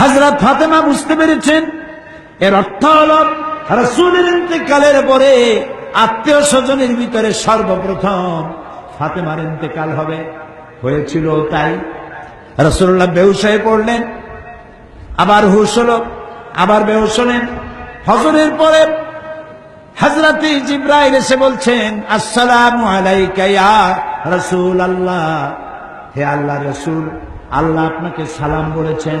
হাজরত ফাতেমা বুঝতে পেরেছেন? এর অর্থ হল, রসুলের ইন্তেকালের পরে আত্মীয় স্বজনের ভিতরে সর্বপ্রথম ফাতেমার ইন্তেকাল হবে। হয়েছিল তাই রসুল্লাহ বেউসায় পড়লেন, আবার হুশ হল, আবার বেহুশ হলেন। হজরের পরে হজরত জিব্রাইল এসে বলছেন, আসসালামু আলাইকা ইয়া রাসূল আল্লাহ হে আল্লাহ রসুল, আল্লাহ আপনাকে সালাম বলেছেন।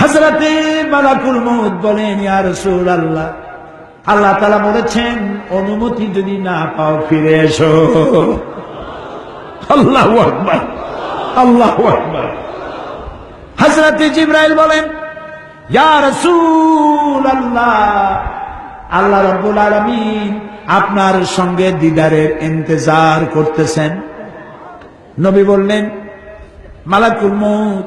হাজরাতে মালাকুল মৌত বলেন, ইয়া রসুল আল্লাহ আল্লাহ তালা বলেছেন, অনুমতি যদি না পাও ফিরে এসো। আল্লাহ আকবার আল্লাহ আকবার। হাজরাতে জিব্রাইল বলেন, ইয়া রসুল আল্লাহ আল্লাহ রব্বুল আলমিন আপনার সঙ্গে দিদারের ইন্তজার করতেছেন। নবী বললেন, মালাকুল মৌত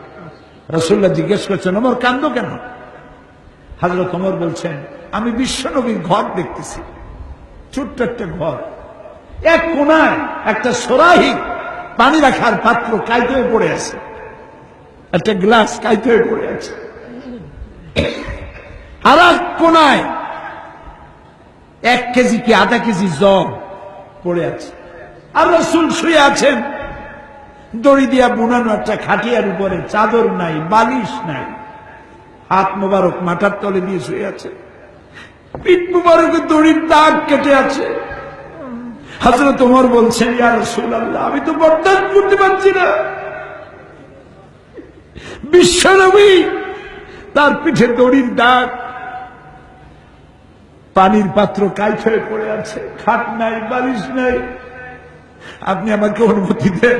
রসুল্লাহ জিজ্ঞেস করছেন, ওমর, কান্দো কেন? হাজরত ওমর বলছেন, আমি বিশ্বনবীর ঘর দেখতেছি। ছোট্ট একটা ঘর। এক কোনায় একটা সরাহি পানি রাখার পাত্র কাইতে হয়ে পড়ে আছে। একটা গ্লাস কাইতে হয়ে পড়ে আছে। আর এক কোনায় এক কেজি কি আধা কেজি জল পড়ে আছে। আর রসুল শুয়ে আছেন। দড়ি দিয়া বুনানো একটা খাটিয়ার উপরে, চাদর নাই, বালিশ নাই। হাত মোবারক মাথার তলে দিয়ে শুয়ে আছে। পিঠ মুবারকে দড়ির দাগ কেটে আছে। হাজরত তোমার বলছেন, ইয়া রসুল আল্লাহ আমি তো বরদাস্ত করতে পারছি না। বিশ্বনবী, তার পিঠে দড়ির দাগ। পানির পাত্র হয়ে পড়ে আছে। খাট নাই, বালিশ নাই। আপনি আমাকে অনুমতি দেন।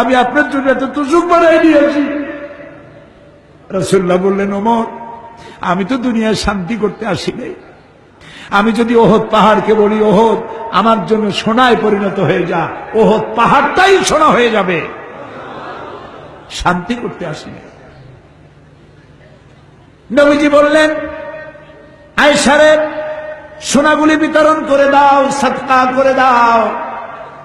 আমি আপনার জন্য এত তুসুক বানাই দিয়েছি রসুল্লাহ বললেন, ওমর, আমি তো দুনিয়ায় শান্তি করতে আসি নাই আমি যদি ওহদ পাহাড়কে বলি, ওহদ, আমার জন্য সোনায় পরিণত হয়ে যা। ওহদ পাহাড়টাই সোনা হয়ে যাবে। শান্তি করতে আসি নাই নবীজি বললেন আয়সারের সোনাগুলি বিতরণ করে দাও সৎকা করে দাও।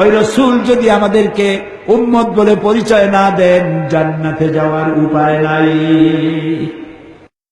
ওই রসুল যদি আমাদেরকে উম্মত বলে পরিচয় না দেন জান্নাতে যাওয়ার উপায় নাই।